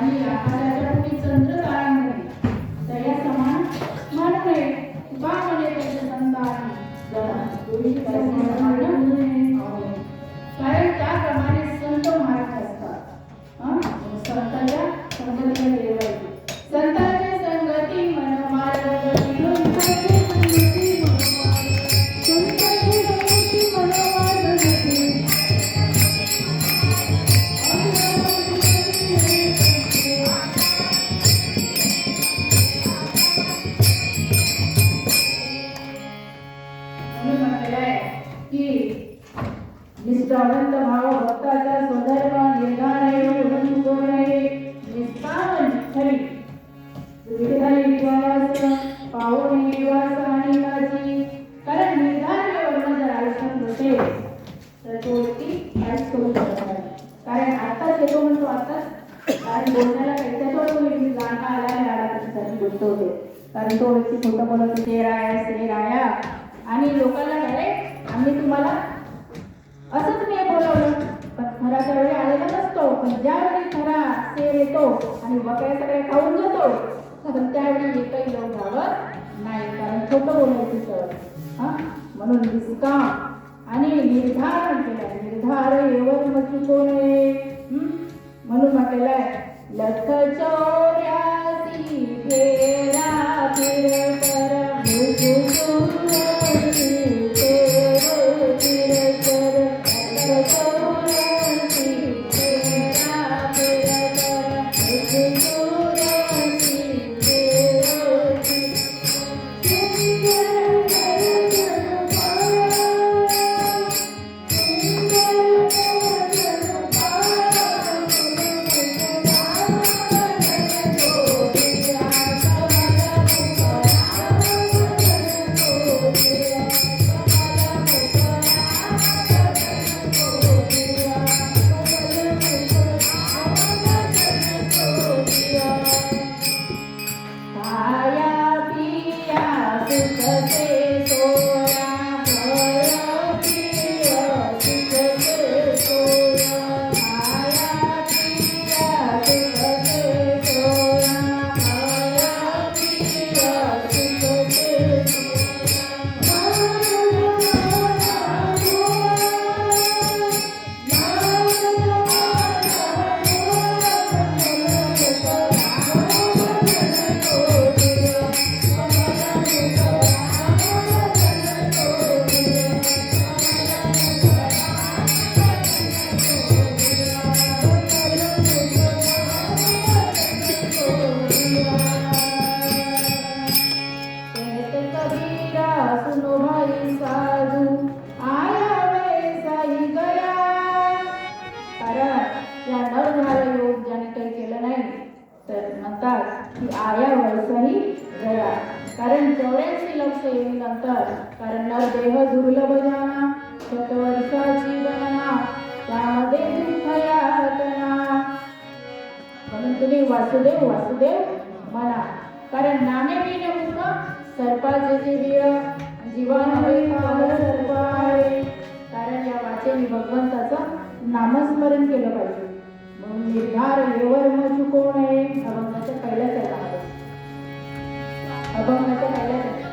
आणि आकाशाच्या पोटी चंद्र तारा नव्हे दया समान मन नये बा म्हणे त्यांच्या संतान जरा की निष्ठावंत भाव भक्ताचा सदैव निर्धार म्हणून कोण आहे? निष्ठावन हरी विश्वास पाहून निवास आणि काळजी. कारण निर्धार वर्ण जर आयुष्यात नसेल तर तो व्यक्ती काहीच करू शकत नाही. कारण आताच येतो म्हणतो आताच कारण बोलण्याला त्याच्यावर तो व्यक्ती जाणता आला आणि आला त्याच्यासाठी कारण तो व्यक्ती खोटं बोलत होते राया से राया. आणि लोकांना डायरेक्ट आम्ही तुम्हाला असंच मी बोलवलं. पण खराच्या वेळी आलेला नसतो. पण ज्यावेळी खरा सेर येतो आणि बकऱ्या सगळ्या खाऊन जातो तर त्यावेळी एकही लोक धावत नाही. कारण खोटं बोलायचं सवय हां? म्हणून निष्काम आणि निर्धार केलाय. निर्धार एवढ मग कोण आहे? म्हणून म्हटलेलं आहे लख Ele आया वैसाही गया कारण चौऱ्याऐंशी लक्ष येईनंतर कारण नरदेह दुर्लभ जाना शतवर्षाची गणना त्यामध्ये दुःख यातना म्हणून तुम्ही वासुदेव वासुदेव मला. कारण नामे बिन मुख सर्पाचे जे बिळ जीवन होई काल सर्प आहे कारण या वाचेने भगवंताचं नामस्मरण केलं पाहिजे. म्हणून निर्धार येवर म चुकवू नये अभंगाच्या पहिल्या आहे अभंगाच्या पहिल्याच आहे.